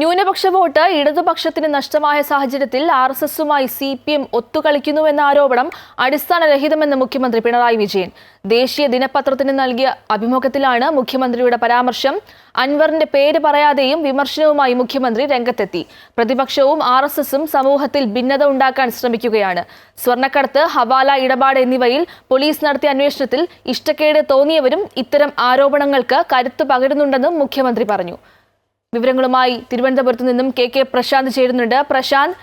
ന്യൂനപക്ഷ വോട്ട് ഇടതുപക്ഷത്തിന് നഷ്ടമായ സാഹചര്യത്തിൽ ആർ എസ് എസുമായി സി പി എം ഒത്തുകളിക്കുന്നുവെന്ന ആരോപണം അടിസ്ഥാനരഹിതമെന്ന് മുഖ്യമന്ത്രി പിണറായി വിജയൻ. ദേശീയ ദിനപത്രത്തിന് നൽകിയ അഭിമുഖത്തിലാണ് മുഖ്യമന്ത്രിയുടെ പരാമർശം. അൻവറിന്റെ പേര് പറയാതെയും വിമർശനവുമായി മുഖ്യമന്ത്രി രംഗത്തെത്തി. പ്രതിപക്ഷവും ആർ എസ് എസും സമൂഹത്തിൽ ഭിന്നത ഉണ്ടാക്കാൻ ശ്രമിക്കുകയാണ്. സ്വർണക്കടത്ത് ഹവാല ഇടപാട് എന്നിവയിൽ പോലീസ് നടത്തിയ അന്വേഷണത്തിൽ ഇഷ്ടക്കേട് തോന്നിയവരും ഇത്തരം ആരോപണങ്ങൾക്ക് കരുത്ത് പകരുന്നുണ്ടെന്നും മുഖ്യമന്ത്രി പറഞ്ഞു. വിവരങ്ങളുമായി തിരുവനന്തപുരത്ത് നിന്നും കെ കെ പ്രശാന്ത് ചേരുന്നുണ്ട്. പ്രശാന്ത്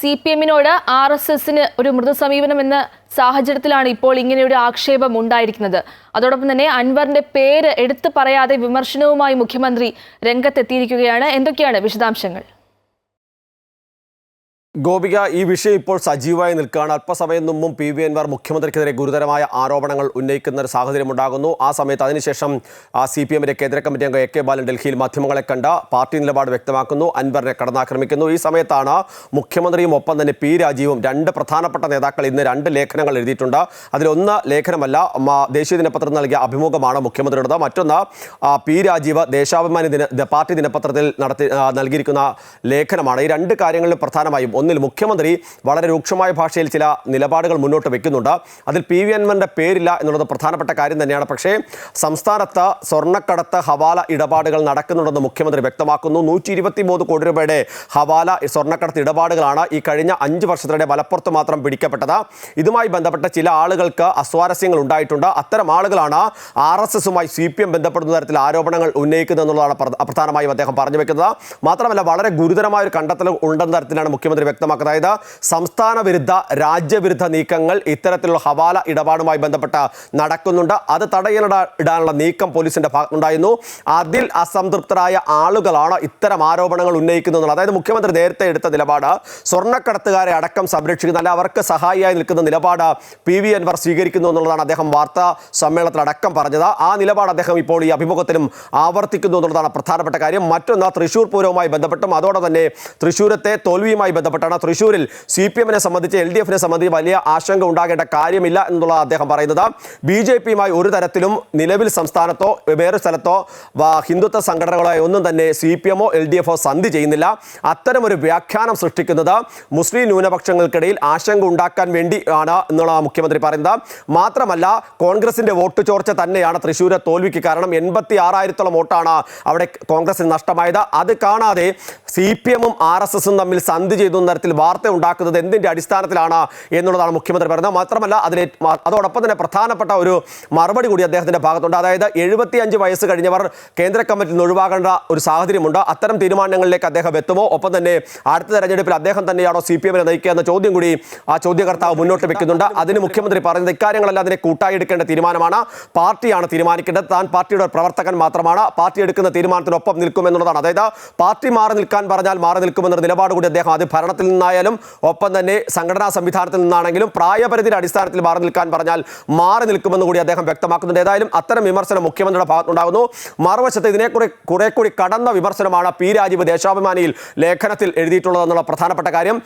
സി പി എമ്മിനോട് ആർ എസ് എസിന് ഒരു മൃദുസമീപനം എന്ന സാഹചര്യത്തിലാണ് ഇപ്പോൾ ഇങ്ങനെ ഒരു ആക്ഷേപം ഉണ്ടായിരിക്കുന്നത്. അതോടൊപ്പം തന്നെ അൻവറിന്റെ പേര് എടുത്തു പറയാതെ വിമർശനവുമായി മുഖ്യമന്ത്രി രംഗത്തെത്തിയിരിക്കുകയാണ്. എന്തൊക്കെയാണ് വിശദാംശങ്ങൾ? ഗോപിക ഈ വിഷയം ഇപ്പോൾ സജീവമായി നിൽക്കുകയാണ്. അല്പസമയം മുമ്പും പി. വി. എൻമാർ മുഖ്യമന്ത്രിക്കെതിരെ ഗുരുതരമായ ആരോപണങ്ങൾ ഉന്നയിക്കുന്ന ഒരു സാഹചര്യം ഉണ്ടാകുന്നു ആ സമയത്ത് അതിനുശേഷം സി പി എമ്മിന്റെ കേന്ദ്ര കമ്മിറ്റി അംഗം എ കെ ബാലൻ ഡൽഹിയിൽ മാധ്യമങ്ങളെ കണ്ട പാർട്ടി നിലപാട് വ്യക്തമാക്കുന്നു. അൻവറിനെ കടന്നാക്രമിക്കുന്നു. ഈ സമയത്താണ് മുഖ്യമന്ത്രിയും ഒപ്പം തന്നെ പി. രാജീവും രണ്ട് പ്രധാനപ്പെട്ട നേതാക്കൾ ഇന്ന് രണ്ട് ലേഖനങ്ങൾ എഴുതിയിട്ടുണ്ട്. അതിലൊന്ന് ലേഖനമല്ല ദേശീയ ദിനപത്രത്തിൽ നൽകിയ അഭിമുഖമാണ് മുഖ്യമന്ത്രിയുടേത്. മറ്റൊന്ന് പി. രാജീവ് ദേശാഭിമാനി ദിന പാർട്ടി ദിനപത്രത്തിൽ നടത്തി നൽകിയിരിക്കുന്ന ലേഖനമാണ്. ഈ രണ്ട് കാര്യങ്ങളിൽ പ്രധാനമായും ഒന്നിൽ മുഖ്യമന്ത്രി വളരെ രൂക്ഷമായ ഭാഷയിൽ ചില നിലപാടുകൾ മുന്നോട്ട് വെക്കുന്നുണ്ട്. അതിൽ പി വി എൻവന്റെ പേരില്ല എന്നുള്ളത് പ്രധാനപ്പെട്ട കാര്യം തന്നെയാണ്. പക്ഷേ സംസ്ഥാനത്ത് സ്വർണക്കടത്ത് ഹവാല ഇടപാടുകൾ നടക്കുന്നുണ്ടെന്ന് മുഖ്യമന്ത്രി വ്യക്തമാക്കുന്നു. നൂറ്റി ഇരുപത്തി മൂന്ന് കോടി രൂപയുടെ ഹവാല സ്വർണക്കടത്ത് ഇടപാടുകളാണ് ഈ കഴിഞ്ഞ അഞ്ച് വർഷത്തിനിടെ മലപ്പുറത്ത് മാത്രം പിടിക്കപ്പെട്ടത്. ഇതുമായി ബന്ധപ്പെട്ട ചില ആളുകൾക്ക് അസ്വാരസ്യങ്ങൾ ഉണ്ടായിട്ടുണ്ട്. അത്തരം ആളുകളാണ് ആർ എസ് എസുമായി സി പി എം ബന്ധപ്പെടുന്ന തരത്തിൽ ആരോപണങ്ങൾ ഉന്നയിക്കുന്നത് എന്നുള്ളതാണ് പ്ര- പ്രധാനമായും അദ്ദേഹം പറഞ്ഞു വെക്കുന്നത്. മാത്രമല്ല വളരെ ഗുരുതരമായ ഒരു കണ്ടെത്തൽ ഉണ്ടെന്ന തരത്തിലാണ് മുഖ്യമന്ത്രി വ്യക്തമാക്കുന്നത് അതായത് സംസ്ഥാന വിരുദ്ധ രാജ്യവിരുദ്ധ നീക്കങ്ങൾ ഇത്തരത്തിലുള്ള ഹവാല ഇടപാടുമായി ബന്ധപ്പെട്ട് നടക്കുന്നുണ്ട്. അത് തടയിലിട ഇടാനുള്ള നീക്കം പോലീസിന്റെ ഭാഗത്തുണ്ടായിരുന്നു. അതിൽ അസംതൃപ്തരായ ആളുകളാണ് ഇത്തരം ആരോപണങ്ങൾ ഉന്നയിക്കുന്നത് അതായത് മുഖ്യമന്ത്രി നേരത്തെ എടുത്ത നിലപാട് സ്വർണക്കടത്തുകാരെ അടക്കം സംരക്ഷിക്കുന്ന. അല്ല അവർക്ക് സഹായിയായി നിൽക്കുന്ന നിലപാട് പി വി അൻവർ സ്വീകരിക്കുന്നു എന്നുള്ളതാണ് അദ്ദേഹം വാർത്താ സമ്മേളനത്തിൽ അടക്കം പറഞ്ഞത്. ആ നിലപാട് അദ്ദേഹം ഇപ്പോൾ ഈ അഭിമുഖത്തിലും ആവർത്തിക്കുന്നു എന്നുള്ളതാണ് പ്രധാനപ്പെട്ട കാര്യം. മറ്റൊന്ന് തൃശൂർ പൂരവുമായി ബന്ധപ്പെട്ടും അതോടെ തന്നെ തൃശൂരത്തെ തോൽവിയുമായി ബന്ധപ്പെട്ടാണ് തൃശൂരിൽ സി പി എമ്മിനെ സംബന്ധിച്ച് എൽ ഡി എഫിനെ സംബന്ധിച്ച് വലിയ ആശങ്ക ഉണ്ടാകേണ്ട കാര്യമില്ല എന്നുള്ള അദ്ദേഹം പറയുന്നത്. ബി ജെ പിയുമായി ഒരു തരത്തിലും നിലവിൽ സംസ്ഥാനത്തോ വേറെ സ്ഥലത്തോ ഹിന്ദുത്വ സംഘടനകളോ ഒന്നും തന്നെ സി പി എമ്മോ എൽ ഡി എഫോ സന്ധി ചെയ്യുന്നില്ല. അത്തരമൊരു വ്യാഖ്യാനം സൃഷ്ടിക്കുന്നത് മുസ്ലിം ന്യൂനപക്ഷങ്ങൾക്കിടയിൽ ആശങ്ക ഉണ്ടാക്കാൻ വേണ്ടി ആണ് എന്നുള്ള മുഖ്യമന്ത്രി പറയുന്നത്. മാത്രമല്ല കോൺഗ്രസിന്റെ വോട്ട് ചോർച്ച തന്നെയാണ് തൃശ്ശൂരെ തോൽവിക്ക് കാരണം. എൺപത്തി ആറായിരത്തോളം വോട്ടാണ് അവിടെ കോൺഗ്രസിന് നഷ്ടമായത്. അത് കാണാതെ സി പി എമ്മും ആർ എസ് എസും തമ്മിൽ സന്ധി ചെയ്തു തരത്തിൽ വാർത്ത ഉണ്ടാക്കുന്നത് എന്തിന്റെ അടിസ്ഥാനത്തിലാണ് എന്നുള്ളതാണ് മുഖ്യമന്ത്രി പറയുന്നത് മാത്രമല്ല അതിലെ അതോടൊപ്പം തന്നെ പ്രധാനപ്പെട്ട ഒരു മറുപടി കൂടി അദ്ദേഹത്തിന്റെ ഭാഗത്തുണ്ട്. അതായത് എഴുപത്തി അഞ്ച് വയസ്സ് കഴിഞ്ഞവർ കേന്ദ്ര കമ്മിറ്റിയിൽ നിന്ന് ഒഴിവാകേണ്ട ഒരു സാഹചര്യമുണ്ട്. അത്തരം തീരുമാനങ്ങളിലേക്ക് അദ്ദേഹം എത്തുമോ? ഒപ്പം തന്നെ അടുത്ത തെരഞ്ഞെടുപ്പിൽ അദ്ദേഹം തന്നെയാണോ സി പി എമ്മിനെ നയിക്കുക എന്ന ചോദ്യം കൂടി ആ ചോദ്യകർത്താവ് മുന്നോട്ട് വെക്കുന്നുണ്ട്. അതിന് മുഖ്യമന്ത്രി പറയുന്നത് ഇക്കാര്യങ്ങളെല്ലാം അതിനെ കൂട്ടായി എടുക്കേണ്ട തീരുമാനമാണ്. പാർട്ടിയാണ് തീരുമാനിക്കേണ്ടത്. താൻ പാർട്ടിയുടെ ഒരു പ്രവർത്തകൻ മാത്രമാണ്. പാർട്ടി എടുക്കുന്ന തീരുമാനത്തിനൊപ്പം നിൽക്കുമെന്നുള്ളതാണ്. അതായത് പാർട്ടി മാറി നിൽക്കാൻ പറഞ്ഞാൽ മാറി നിൽക്കുമെന്നൊരു നിലപാട് കൂടി അദ്ദേഹം അത് ഭരണത്തിൽ നിന്നായാലും ഒപ്പം തന്നെ സംഘടനാ സംവിധാനത്തിൽ നിന്നാണെങ്കിലും പ്രായപരിധിയുടെ അടിസ്ഥാനത്തിൽ മാറി നിൽക്കാൻ പറഞ്ഞാൽ മാറി നിൽക്കുമെന്ന് കൂടി അദ്ദേഹം വ്യക്തമാക്കുന്നുണ്ട്. ഏതായാലും അത്തരം വിമർശനം മുഖ്യമന്ത്രിയുടെ ഭാഗത്തുണ്ടാകുന്നു മറുവശത്ത് ഇതിനെക്കുറി കുറെ കുറെ കൂടി കടന്ന വിമർശനമാണ് പി രാജീവ് ദേശാഭിമാനിയിൽ ലേഖനത്തിൽ എഴുതിയിട്ടുള്ളതെന്നുള്ള പ്രധാനപ്പെട്ട കാര്യം.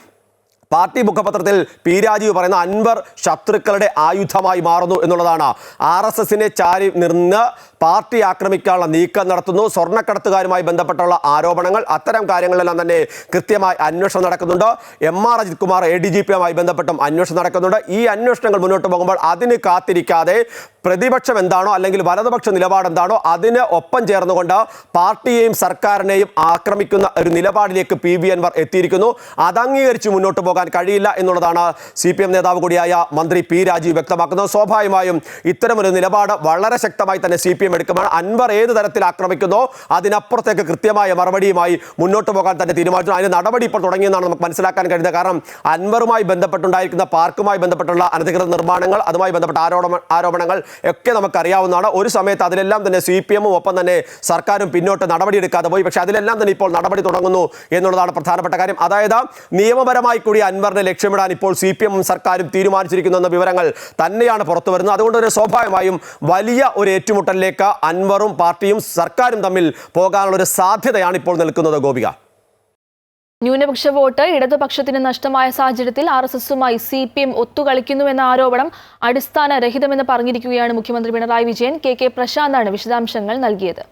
പാർട്ടി മുഖപത്രത്തിൽ പി രാജീവ് പറയുന്ന അൻവർ ശത്രുക്കളുടെ ആയുധമായി മാറുന്നു എന്നുള്ളതാണ്. ആർ എസ് എസിനെ ചാരി നിന്ന് പാർട്ടി ആക്രമിക്കാനുള്ള നീക്കം നടത്തുന്നു. സ്വർണക്കടത്തുകാരുമായി ബന്ധപ്പെട്ടുള്ള ആരോപണങ്ങൾ അത്തരം കാര്യങ്ങളെല്ലാം തന്നെ കൃത്യമായി അന്വേഷണം നടക്കുന്നുണ്ട്. M R Ajith Kumar A D G പിയുമായി ബന്ധപ്പെട്ടും അന്വേഷണം നടക്കുന്നുണ്ട്. ഈ അന്വേഷണങ്ങൾ മുന്നോട്ട് പോകുമ്പോൾ അതിന് കാത്തിരിക്കാതെ പ്രതിപക്ഷം എന്താണോ അല്ലെങ്കിൽ വലതുപക്ഷ നിലപാട് എന്താണോ അതിന് ഒപ്പം ചേർന്നുകൊണ്ട് പാർട്ടിയെയും സർക്കാരിനെയും ആക്രമിക്കുന്ന ഒരു നിലപാടിലേക്ക് പി വി അൻവർ എത്തിയിരിക്കുന്നു. അത് അംഗീകരിച്ച് മുന്നോട്ട് പോകാൻ കഴിയില്ല എന്നുള്ളതാണ് സി പി എം നേതാവ് കൂടിയായ മന്ത്രി പി രാജീവ് വ്യക്തമാക്കുന്നത്. സ്വാഭാവികമായും ഇത്തരമൊരു നിലപാട് വളരെ ശക്തമായി തന്നെ സി പി എം അൻവർ ഏത് തരത്തിൽ ആക്രമിക്കുന്നോ അതിനപ്പുറത്തേക്ക് കൃത്യമായ മറുപടിയുമായി മുന്നോട്ട് പോകാൻ തന്നെ തീരുമാനിച്ചു. അതിന് നടപടി ഇപ്പോൾ തുടങ്ങിയെന്നാണ് നമുക്ക് മനസ്സിലാക്കാൻ കഴിയുന്നത്. കാരണം അൻവറുമായി ബന്ധപ്പെട്ടുണ്ടായിരിക്കുന്ന പാർക്കുമായി ബന്ധപ്പെട്ടുള്ള അനധികൃത നിർമ്മാണങ്ങൾ അതുമായി ബന്ധപ്പെട്ട ആരോപണ ആരോപണങ്ങൾ ഒക്കെ നമുക്കറിയാവുന്നതാണ്. ഒരു സമയത്ത് അതിലെല്ലാം തന്നെ സി പി എമ്മും ഒപ്പം തന്നെ സർക്കാരും പിന്നോട്ട് നടപടിയെടുക്കാതെ പോയി. പക്ഷേ അതിലെല്ലാം തന്നെ ഇപ്പോൾ നടപടി തുടങ്ങുന്നു എന്നുള്ളതാണ് പ്രധാനപ്പെട്ട കാര്യം. അതായത് നിയമപരമായി കൂടി അൻവറിനെ ലക്ഷ്യമിടാൻ ഇപ്പോൾ സി പി എമ്മും സർക്കാരും തീരുമാനിച്ചിരിക്കുന്നു എന്ന വിവരങ്ങൾ തന്നെയാണ് പുറത്തു വരുന്നത്. അതുകൊണ്ട് തന്നെ സ്വാഭാവികമായും വലിയ ഒരു ഏറ്റുമുട്ടലിലേക്ക് അൻവറും പാർട്ടിയും സർക്കാരും തമ്മിൽ പോകാനുള്ള ഒരു സാധ്യതയാണ് ഇപ്പോൾ നിൽക്കുന്നത് ഗോപിക. ന്യൂനപക്ഷ വോട്ട് ഇടതുപക്ഷത്തിന് നഷ്ടമായ സാഹചര്യത്തിൽ ആർ എസ് എസുമായി സി പി എം ഒത്തുകളിക്കുന്നുവെന്ന ആരോപണം അടിസ്ഥാനരഹിതമെന്ന് പറഞ്ഞിരിക്കുകയാണ് മുഖ്യമന്ത്രി പിണറായി വിജയൻ. കെ കെ പ്രശാന്താണ് വിശദാംശങ്ങൾ നൽകിയത്.